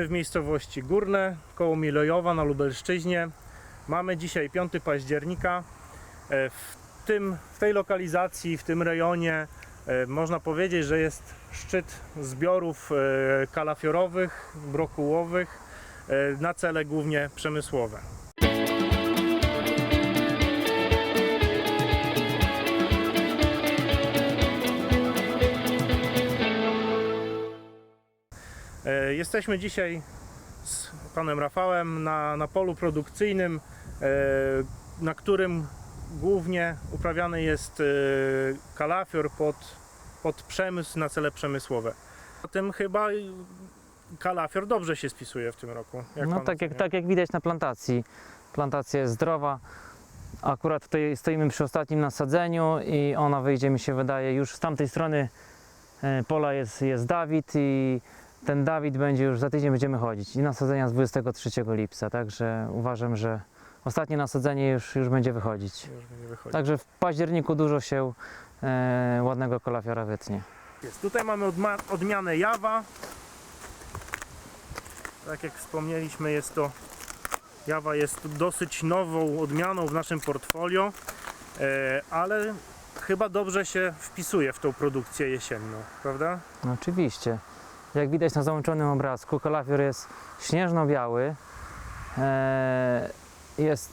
W miejscowości Górne, koło Milojowa na Lubelszczyźnie. Mamy dzisiaj 5 października. E, W, tym, w tej lokalizacji, w tym rejonie e, można powiedzieć, że jest szczyt zbiorów e, kalafiorowych, brokułowych na cele głównie przemysłowe. Jesteśmy dzisiaj z panem Rafałem na, na polu produkcyjnym, e, na którym głównie uprawiany jest e, kalafior pod, pod przemysł na cele przemysłowe. Zatem chyba kalafior dobrze się spisuje w tym roku. Jak no tak jak, tak jak widać na plantacji. Plantacja jest zdrowa. Akurat tutaj stoimy przy ostatnim nasadzeniu i ona wyjdzie mi się wydaje już z tamtej strony e, pola jest, jest Dawid i ten Dawid będzie już za tydzień będziemy chodzić i nasadzenia z 23 lipca, także uważam, że ostatnie nasadzenie już, już będzie wychodzić. Już będzie wychodzić. Także w październiku dużo się e, ładnego kalafiora wytnie. Jest. Tutaj mamy odma- odmianę Jawa. Tak jak wspomnieliśmy, jest to Jawa jest dosyć nową odmianą w naszym portfolio, e, ale chyba dobrze się wpisuje w tą produkcję jesienną, prawda? No oczywiście. Jak widać na załączonym obrazku, kalafior jest śnieżno-biały, e, jest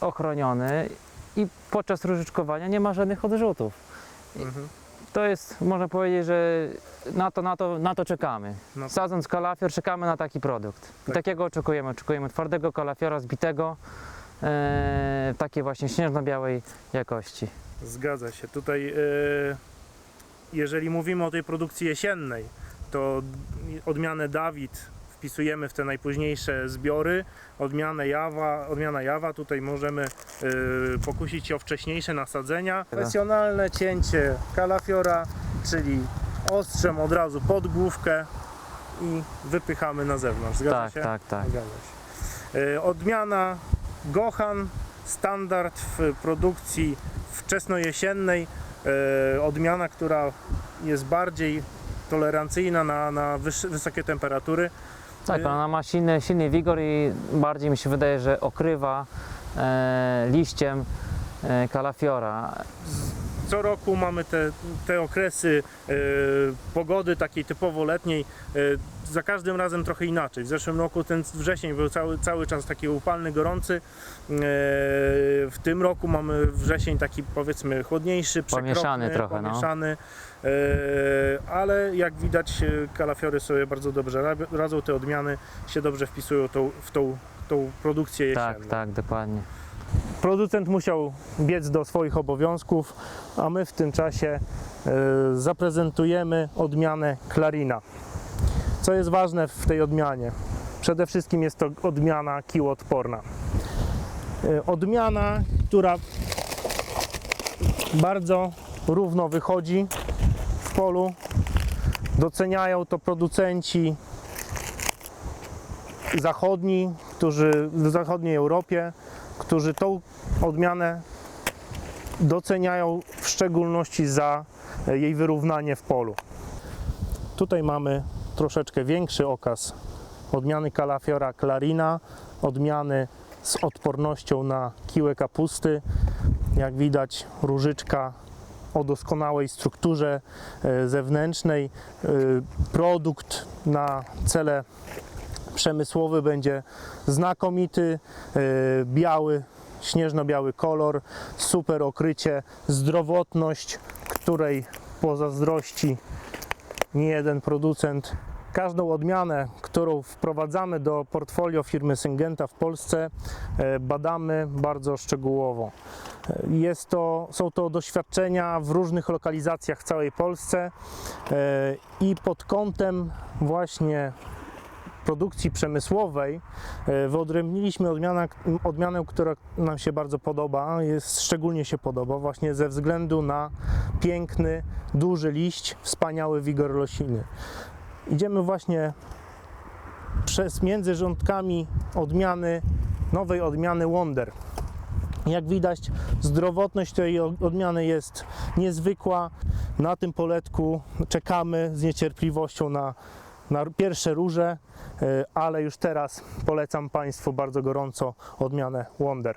ochroniony i podczas różyczkowania nie ma żadnych odrzutów. Mhm. To jest, można powiedzieć, że na to, na to, na to czekamy. No. Sadząc kalafior, czekamy na taki produkt. Tak. takiego oczekujemy. Oczekujemy twardego kalafiora, zbitego, e, takiej właśnie śnieżno-białej jakości. Zgadza się. Tutaj, e, jeżeli mówimy o tej produkcji jesiennej, to odmianę Dawid wpisujemy w te najpóźniejsze zbiory. Odmianę Jawa, odmiana Jawa tutaj możemy e, pokusić się o wcześniejsze nasadzenia. Profesjonalne cięcie kalafiora, czyli ostrzem od razu pod główkę i wypychamy na zewnątrz. Zgadza tak, się? tak, tak. Zgadza się. E, Odmiana Gohan, standard w produkcji wczesnojesiennej. E, Odmiana, która jest bardziej tolerancyjna na, na wysokie temperatury. Tak, ona ma silny, silny wigor i bardziej mi się wydaje, że okrywa e, liściem e, kalafiora. Co roku mamy te, te okresy e, pogody takiej typowo letniej. E, za każdym razem trochę inaczej. W zeszłym roku ten wrzesień był cały, cały czas taki upalny, gorący. E, w tym roku mamy wrzesień taki powiedzmy chłodniejszy, Pomieszany trochę, no. pomieszany. E, ale jak widać e, kalafiory sobie bardzo dobrze ra- radzą, te odmiany się dobrze wpisują tą, w tą, tą produkcję jesienną. Tak, tak, dokładnie. Producent musiał biec do swoich obowiązków, a my w tym czasie e, zaprezentujemy odmianę Clarina. Co jest ważne w tej odmianie? Przede wszystkim jest to odmiana kiłoodporna. E, Odmiana, która bardzo równo wychodzi w polu. Doceniają to producenci zachodni, którzy w zachodniej Europie, którzy tą odmianę doceniają w szczególności za e, jej wyrównanie w polu. Tutaj mamy troszeczkę większy okaz odmiany kalafiora Clarina, odmiany z odpornością na kiłę kapusty. Jak widać różyczka o doskonałej strukturze e, zewnętrznej. E, Produkt na cele przemysłowy będzie znakomity, e, biały, śnieżno-biały kolor, super okrycie, zdrowotność, której pozazdrości nie jeden producent. Każdą odmianę, którą wprowadzamy do portfolio firmy Syngenta w Polsce, e, badamy bardzo szczegółowo. E, Jest to, są to doświadczenia w różnych lokalizacjach w całej Polsce i pod kątem właśnie produkcji przemysłowej e, wyodrębniliśmy odmianę, odmianę, która nam się bardzo podoba, jest, szczególnie się podoba właśnie ze względu na piękny, duży liść, wspaniały wigor rośliny. Idziemy właśnie przez między rządkami odmiany, nowej odmiany Wonder. Jak widać, zdrowotność tej odmiany jest niezwykła. Na tym poletku czekamy z niecierpliwością na na pierwsze róże, e, ale już teraz polecam Państwu bardzo gorąco odmianę Wonder.